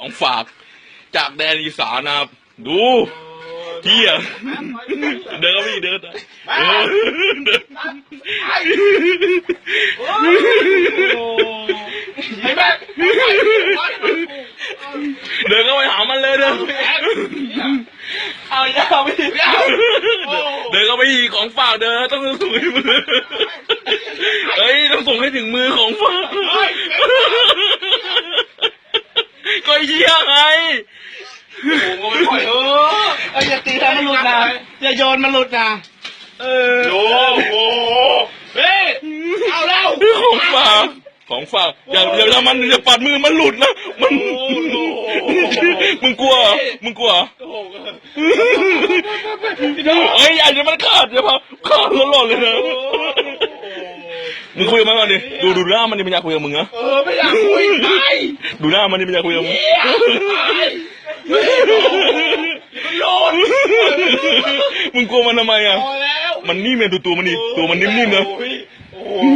ของฝาก จากแดนอีสานนะครับ ดูเที่ยเดินพี่เดินนะเออเดินไอ้เดินเข้าไปหามันเลยเดินเอาอย่าไปดิเอาเดินเข้าไปอีกของฝากเดินต้องส่งให้มือเฮ้ยต้องส่งให้ถึงมือของฝาก เยี่ยไงโอ้ยปล่อยเออเอ้ยอย่าตีแล้วมันหลุดนะอย่าโยนมันหลุดนะเออโอ้โหเฮ้ยเอาแล้วของฝากของฝากอย่าอย่าอย่ามันอย่าปัดมือมันหลุดนะมันมึงกลัวเหรอมึงกลัวเหรอเฮ้ยอย่าเดี๋ยวมันขาดเดี๋ยวพอขาดแล้วหล่นเลยนะ มึงคุยกับมันก่อนดิดูดูหน้ามันดิมันอยากคุยกับมึงนะเออไม่อยากคุยไปดูหน้ามันดิมันอยากคุยกับมึงมันโดนมึงกลัวมันทำไมอะ พอแล้วมันนิ่มเลยดูตัวมันดิตัวมันนิ่มๆนะ โอ้โห